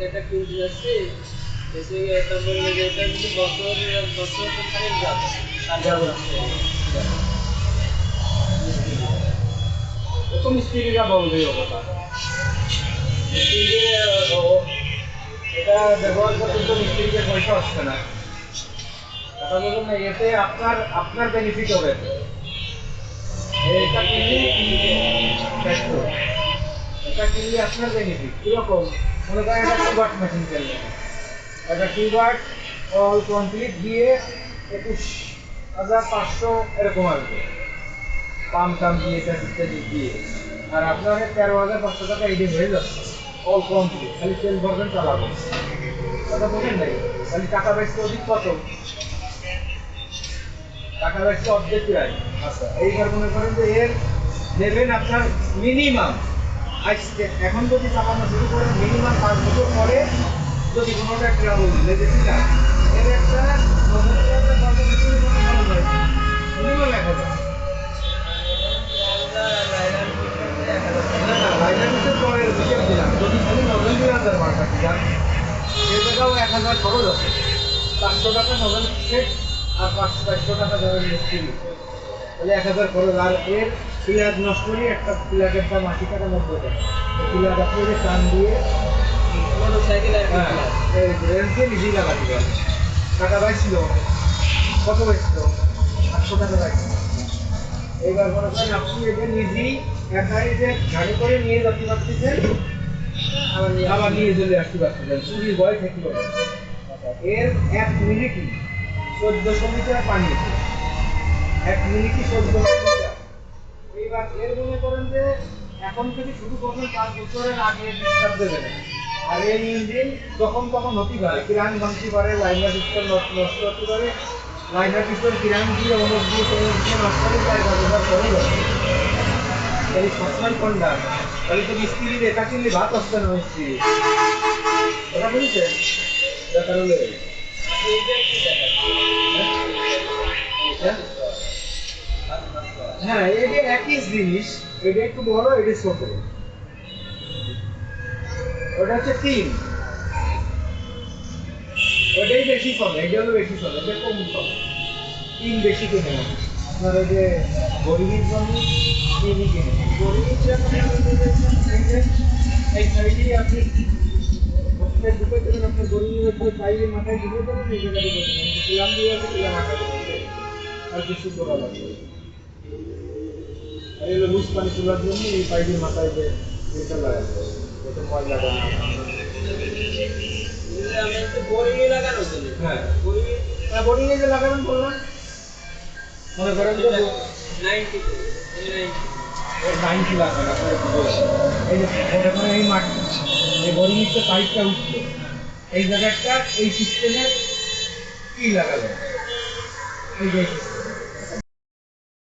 এটা কিউজ আছে এসে এটা বললে যে এটা যদি বছর বছর খালি যাবে যাবে। তো মিস্ত্রিরা বলবে ও কথা এটা ব্যবহার করতে তো মিস্ত্রিকে পয়সা আসছে না কথা বলুন না এতে আপনার আপনার বেনিফিট হবে এটা এটা কিনলে আপনার বেনিফিট কীরকম? মনে করেন একটা কিউবার্ট মেশিন কিনলেন একটা কিউবার্ট অল কমপ্লিট দিয়ে একুশ হাজার পাঁচশো এরকম আসবে। টাম দিয়ে ইত্যাদি দিয়ে। আর আপনার তেরো হাজার পাঁচশো টাকা হয়ে যাচ্ছে অল কমপ্লিট খালি তেল ভরবেন কথা বলেন নাই? খালি টাকা বেশি অধিক কত? টাকা বেশি অর্ধেক প্রায়। আচ্ছা এইবার মনে করেন যে এর নেবেন আপনার মিনিমাম আজকে এখন যদি চালানো শুরু করে মিনিমাম পাঁচ বছর পরে যদি কোনোটা ট্রাভেল লেগেছি না এর একটা মিনিমাম এক হাজার। যদি নভেল দুই হাজার মার্ক আছে যান সে জায়গাও এক হাজার খরচ আছে। পাঁচশো টাকা নভেল সেট আর পাঁচশো টাকা ধরেন মিস্ত্রি তাহলে এক হাজার খরচ। আর এর পিলার নষ্ট হলে একটা পিলারের দাম আশি টাকা নব্বই টাকা। পিলার আপনি যে টান দিয়ে মোটর সাইকেল আর হ্যাঁ দিয়ে নিজেই লাগাতে পারেন টাকা পাইছিল। কত পাইছিল? আটশো টাকা পাইছিল। এইবার মনে করেন আপনি এটা নিজেই একাই যে গাড়ি করে নিয়ে যেতে পারতেছেন আবার নিয়ে- আবার নিয়ে চলে আসতে পারতেছেন। চুরির ভয় থেকে পারে এর এক মিনিটই চোদ্দশো লিটার পানি এক মিনিটই চোদ্দশো এর মনে করেন যে এখন থেকে শুরু করবেন পাঁচ বছরের আগে ডিস্টার্ব দেবে। আর এই ইঞ্জিন যখন তখন হতে পারে, কিরান ভাঙতে পারে, লাইনার সিস্টেম নষ্ট হতে পারে। লাইনার সিস্টেম কিরান দিয়ে অনুপ দিয়ে দিয়ে নষ্ট হতে পারে ব্যবহার করে তাহলে সবসময় কোনটা তাহলে তো মিস্ত্রির এটা কিনলে ভাত আসছে না মিস্ত্রি। ওটা বুঝছেন? দেখার হলে হ্যাঁ? এটা একই জিনিস, এটা একটু বড়, এটা ছোট। ওটা হচ্ছে তিন। ওটাই বেশি চলে, এটা হলো বেশি চলে, এটা কম চলে। তিন বেশি কিনে না আপনার যে গরিবের জন্য তিনই কিনে গরিবের এই আপনি আপনার ঢুকে দেবেন মাথায়। আর কিছু করা লাগবে এগুলো লুজ পানি তোলার জন্য এই পাইপের মাথায় যে এটা আমি বোরিং লাগানো হ্যাঁ। বোরিং হ্যাঁ বোর্ডিং এ যে লাগাবেন বললাম। মনে করেন যে নাইনটি নাইনটি লাগাবেন এই যে মনে করেন এই মাঠ এই বোর্ডিং এর পাইপটা উঠল। এই জায়গাটা এই সিস্টেমের কি লাগাবেন এই যে।